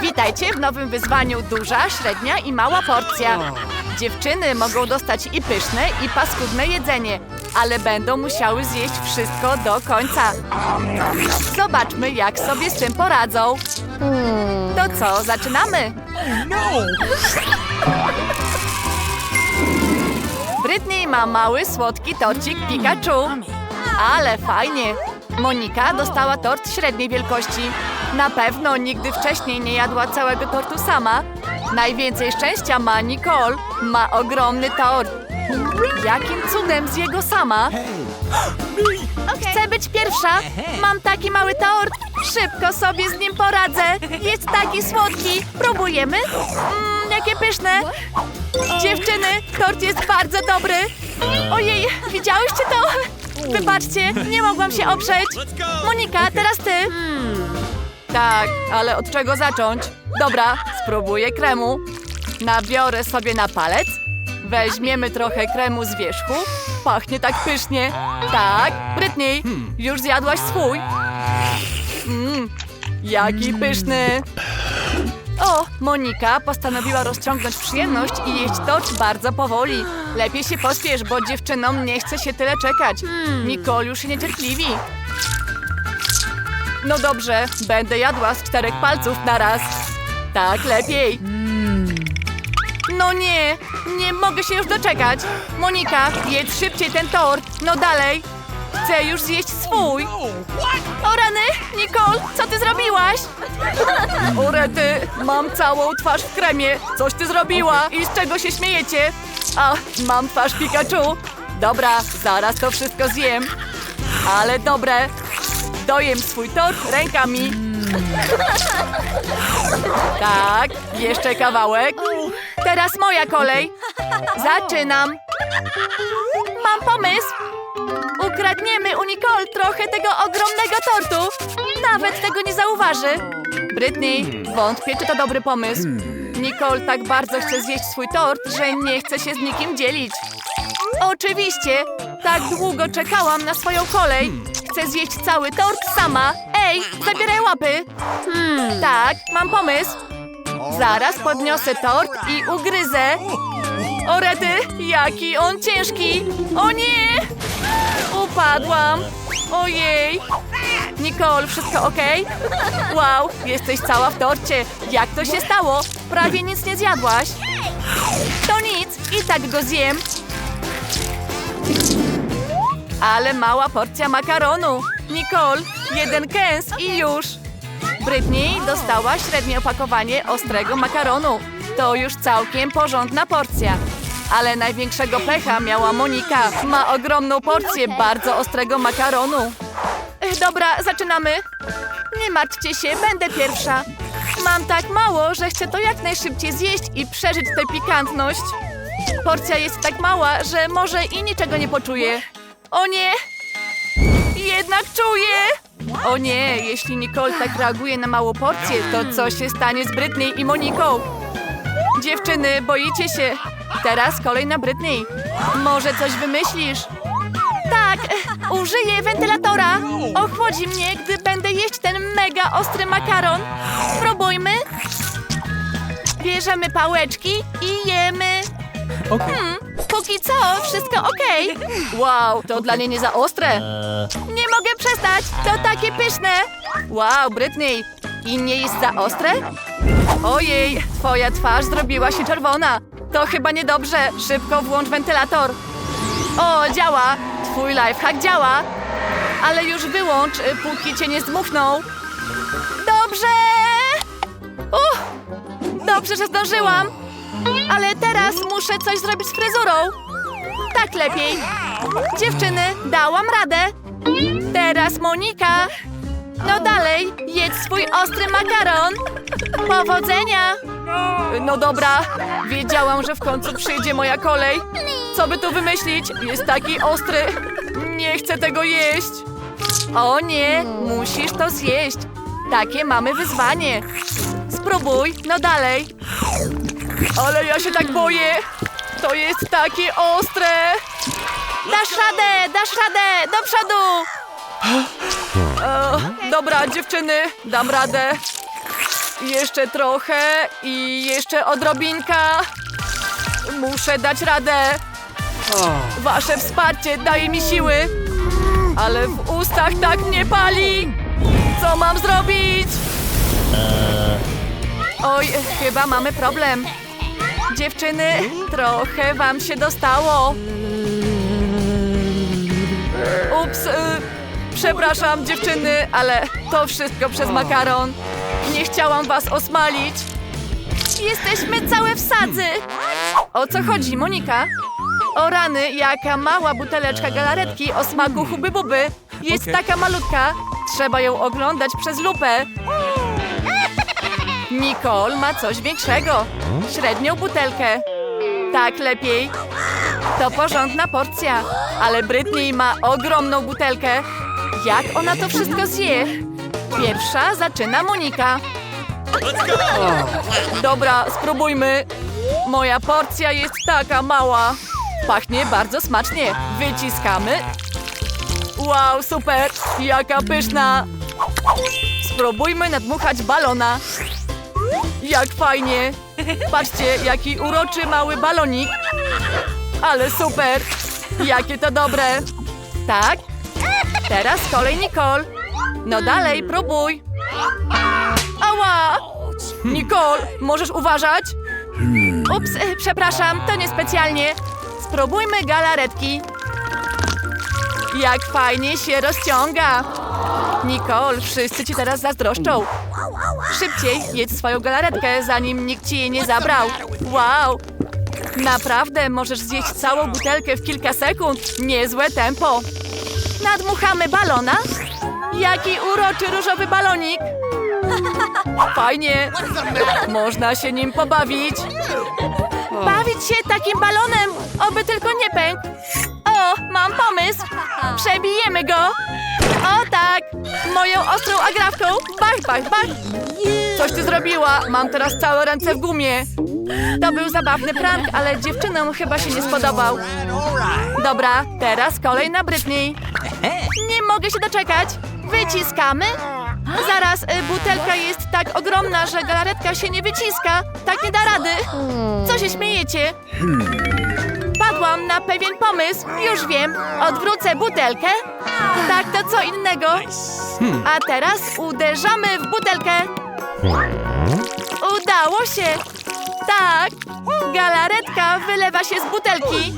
Witajcie w nowym wyzwaniu duża, średnia i mała porcja. Dziewczyny mogą dostać i pyszne, i paskudne jedzenie, ale będą musiały zjeść wszystko do końca. Zobaczmy, jak sobie z tym poradzą. To co, zaczynamy? Britney ma mały, słodki torcik Pikachu. Ale fajnie. Monika dostała tort średniej wielkości. Na pewno nigdy wcześniej nie jadła całego tortu sama. Najwięcej szczęścia ma Nicole. Ma ogromny tort. Jakim cudem zje go sama? Chcę być pierwsza. Mam taki mały tort. Szybko sobie z nim poradzę. Jest taki słodki. Próbujemy? Mmm, jakie pyszne. Dziewczyny, tort jest bardzo dobry. Ojej, widziałyście to? Wybaczcie, nie mogłam się oprzeć. Monika, teraz ty. Tak, ale od czego zacząć? Dobra, spróbuję kremu. Nabiorę sobie na palec. Weźmiemy trochę kremu z wierzchu. Pachnie tak pysznie. Tak, Britney, już zjadłaś swój. Mmm, jaki pyszny. O, Monika postanowiła rozciągnąć przyjemność i jeść tort bardzo powoli. Lepiej się pospiesz, bo dziewczynom nie chce się tyle czekać. Nicole już się niecierpliwi. No dobrze, będę jadła z czterech palców na raz. Tak, lepiej. No nie, nie mogę się już doczekać. Monika, jedz szybciej ten tort. No dalej. Chcę już zjeść swój. O rany, Nicole, co ty zrobiłaś? O rety, mam całą twarz w kremie. Coś ty zrobiła i z czego się śmiejecie? A, mam twarz Pikachu. Dobra, zaraz to wszystko zjem. Ale dobre. Dojem swój tort rękami. Tak, jeszcze kawałek. Teraz moja kolej. Zaczynam. Mam pomysł. Ukradniemy u Nicole trochę tego ogromnego tortu. Nawet tego nie zauważy. Britney, wątpię, czy to dobry pomysł. Nicole tak bardzo chce zjeść swój tort, że nie chce się z nikim dzielić. Oczywiście, tak długo czekałam na swoją kolej. Chcę zjeść cały tort sama. Ej, zabieraj łapy. Hmm, tak, mam pomysł. Zaraz podniosę tort i ugryzę. O rety, jaki on ciężki. O nie! Upadłam. Ojej. Nicole, wszystko ok? Wow, jesteś cała w torcie. Jak to się stało? Prawie nic nie zjadłaś. To nic, i tak go zjem. Ale mała porcja makaronu. Nicole, jeden kęs i już. Britney dostała średnie opakowanie ostrego makaronu. To już całkiem porządna porcja. Ale największego pecha miała Monika. Ma ogromną porcję bardzo ostrego makaronu. Dobra, zaczynamy. Nie martwcie się, będę pierwsza. Mam tak mało, że chcę to jak najszybciej zjeść i przeżyć tę pikantność. Porcja jest tak mała, że może i niczego nie poczuję. O nie! Jednak czuję! O nie, jeśli Nicole tak reaguje na małą porcję, to co się stanie z Britney i Moniką? Dziewczyny, boicie się. Teraz kolej na Britney. Może coś wymyślisz? Tak, użyję wentylatora. Ochłodzi mnie, gdy będę jeść ten mega ostry makaron. Spróbujmy. Bierzemy pałeczki i jemy. Hmm, póki co wszystko ok. Wow, to dla niej nie za ostre. Nie mogę przestać, to takie pyszne. Wow, Britney, i nie jest za ostre? Ojej, twoja twarz zrobiła się czerwona. To chyba niedobrze. Szybko włącz wentylator. O, działa. Twój lifehack działa. Ale już wyłącz, póki cię nie zdmuchnął. Dobrze! Uff, dobrze, że zdążyłam. Ale teraz muszę coś zrobić z fryzurą. Tak lepiej. Dziewczyny, dałam radę. Teraz Monika. No dalej, jedz swój ostry makaron. Powodzenia! No dobra, wiedziałam, że w końcu przyjdzie moja kolej. Co by tu wymyślić? Jest taki ostry. Nie chcę tego jeść. O nie, musisz to zjeść. Takie mamy wyzwanie. Spróbuj, no dalej. Ale ja się tak boję. To jest takie ostre. Dasz radę, dasz radę, do przodu. E, dobra, dziewczyny, dam radę. Jeszcze trochę i jeszcze odrobinka. Muszę dać radę. Wasze wsparcie daje mi siły, ale w ustach tak mnie pali. Co mam zrobić? Oj, chyba mamy problem. Dziewczyny, trochę wam się dostało. Ups, y, przepraszam dziewczyny, ale to wszystko przez makaron. Nie chciałam was osmalić. Jesteśmy całe w sadzy. O co chodzi, Monika? O rany, jaka mała buteleczka galaretki o smaku huby buby. Jest Okej. taka malutka. Trzeba ją oglądać przez lupę. Nicole ma coś większego. Średnią butelkę. Tak, lepiej. To porządna porcja. Ale Britney ma ogromną butelkę. Jak ona to wszystko zje? Pierwsza zaczyna Monika. Dobra, spróbujmy. Moja porcja jest taka mała. Pachnie bardzo smacznie. Wyciskamy. Wow, super! Jaka pyszna! Spróbujmy nadmuchać balona. Jak fajnie! Patrzcie, jaki uroczy mały balonik. Ale super! Jakie to dobre! Tak? Teraz kolej Nicole. No dalej, próbuj. Ała! Nicole, możesz uważać? Ups, e, przepraszam, to niespecjalnie. Spróbujmy galaretki. Jak fajnie się rozciąga. Nicole, wszyscy ci teraz zazdroszczą. Szybciej jedz swoją galaretkę, zanim nikt ci jej nie zabrał. Wow! Naprawdę możesz zjeść całą butelkę w kilka sekund. Niezłe tempo. Nadmuchamy balona. Jaki uroczy różowy balonik. Fajnie. Można się nim pobawić. Bawić się takim balonem, oby tylko nie pękł. O, mam pomysł. Przebijemy go. O tak, moją ostrą agrafką. Bach, bach, bach. Coś ty zrobiła. Mam teraz całe ręce w gumie. To był zabawny prank, ale dziewczynom chyba się nie spodobał. Dobra, teraz kolej na Britney. Nie mogę się doczekać. Wyciskamy. Zaraz, y, butelka jest tak ogromna, że galaretka się nie wyciska. Tak nie da rady. Co się śmiejecie? Padłam na pewien pomysł. Już wiem. Odwrócę butelkę. Tak, to co innego. A teraz uderzamy w butelkę. Udało się. Tak. Galaretka wylewa się z butelki.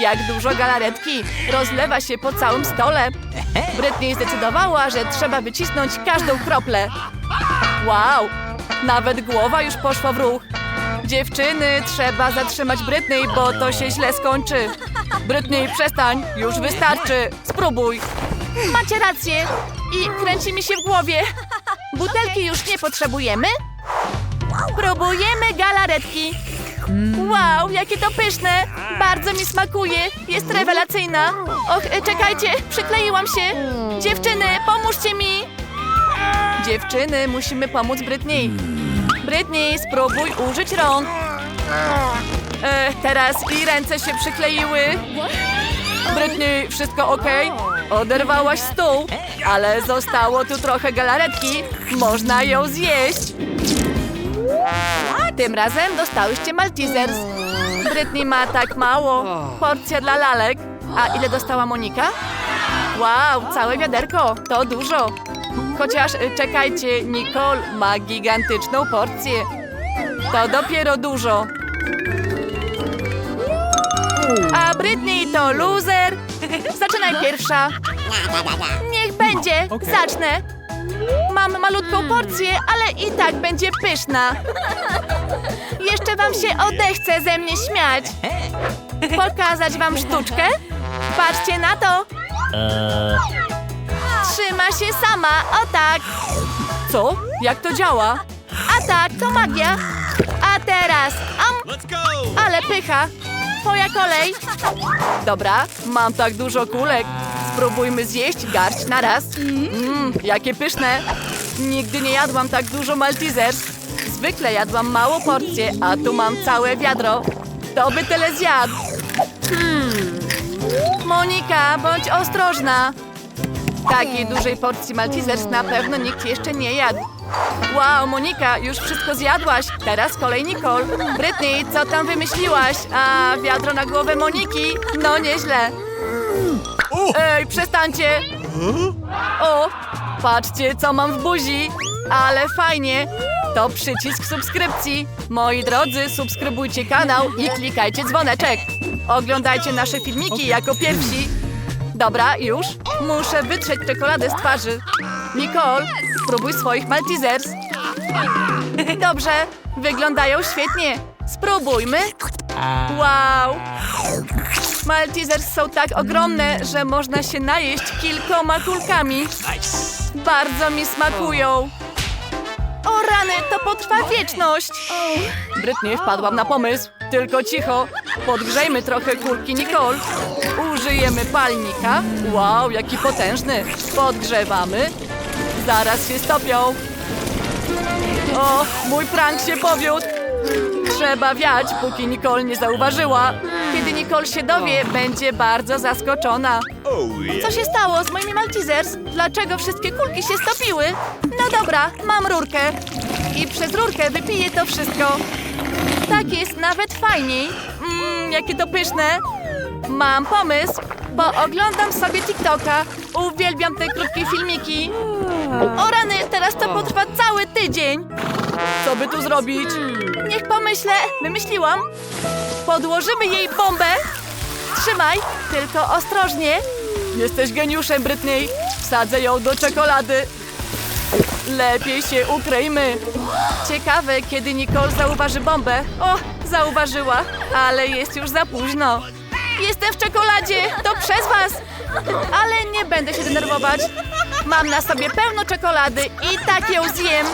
Jak dużo galaretki rozlewa się po całym stole. Britney zdecydowała, że trzeba wycisnąć każdą kroplę. Wow, nawet głowa już poszła w ruch. Dziewczyny, trzeba zatrzymać Britney, bo to się źle skończy. Britney, przestań, już wystarczy. Spróbuj. Macie rację. I kręci mi się w głowie. Butelki już nie potrzebujemy? Próbujemy galaretki. Wow, jakie to pyszne! Bardzo mi smakuje, jest rewelacyjna. Och, e, czekajcie, przykleiłam się. Dziewczyny, pomóżcie mi! Dziewczyny, musimy pomóc Britney. Britney, spróbuj użyć rąk. E, teraz i ręce się przykleiły. Britney, wszystko ok? Oderwałaś stół, ale zostało tu trochę galaretki. Można ją zjeść. Tym razem dostałyście Maltesers. Britney ma tak mało. Porcja dla lalek. A ile dostała Monika? Wow, całe wiaderko. To dużo. Chociaż y, czekajcie, Nicole ma gigantyczną porcję. To dopiero dużo. A Britney to loser. Zaczynaj pierwsza. Niech będzie. Zacznę. Mam malutką porcję, ale i tak będzie pyszna. Jeszcze wam się odechce ze mnie śmiać. Pokazać wam sztuczkę? Patrzcie na to. Trzyma się sama, o tak. Co? Jak to działa? A tak, to magia. A teraz, am, Let's go! ale pycha. Twoja kolej. Dobra, mam tak dużo kulek. Spróbujmy zjeść garść na raz. Mmm, jakie pyszne. Nigdy nie jadłam tak dużo Maltesers. Zwykle jadłam małą porcję, a tu mam całe wiadro. Kto by tyle zjadł? Hmm. Monika, bądź ostrożna. Takiej dużej porcji Maltesers na pewno nikt jeszcze nie jadł. Wow, Monika, już wszystko zjadłaś. Teraz kolej Nicole. Britney, co tam wymyśliłaś? A, wiadro na głowę Moniki? No, nieźle. Ej, przestańcie! O, patrzcie, co mam w buzi. Ale fajnie. To przycisk subskrypcji. Moi drodzy, subskrybujcie kanał i klikajcie dzwoneczek. Oglądajcie nasze filmiki jako pierwsi. Dobra, już. Muszę wytrzeć czekoladę z twarzy. Nicole, spróbuj swoich Maltesers. Dobrze, wyglądają świetnie. Spróbujmy. Wow! Maltesers są tak ogromne, że można się najeść kilkoma kulkami. Bardzo mi smakują. O rany, to potrwa wieczność. Brytnie, wpadłam na pomysł. Tylko cicho. Podgrzejmy trochę kulki Nicole. Użyjemy palnika. Wow, jaki potężny. Podgrzewamy. Zaraz się stopią. O, mój prank się powiódł. Trzeba wiać, póki Nicole nie zauważyła. Kiedy Nicole się dowie, będzie bardzo zaskoczona. Co się stało z moimi Maltesers? Dlaczego wszystkie kulki się stopiły? No dobra, mam rurkę. I przez rurkę wypiję to wszystko. Tak jest nawet fajniej. Mmm, jakie to pyszne. Mam pomysł, bo oglądam sobie TikToka. Uwielbiam te krótkie filmiki. O rany, teraz to potrwa cały tydzień. Co by tu zrobić? Niech pomyślę, wymyśliłam. Podłożymy jej bombę. Trzymaj, tylko ostrożnie. Jesteś geniuszem, Britney. Wsadzę ją do czekolady. Lepiej się ukryjmy. Ciekawe, kiedy Nicole zauważy bombę. O, zauważyła, ale jest już za późno. Jestem w czekoladzie, to przez was. Ale nie będę się denerwować. Mam na sobie pełno czekolady i tak ją zjem.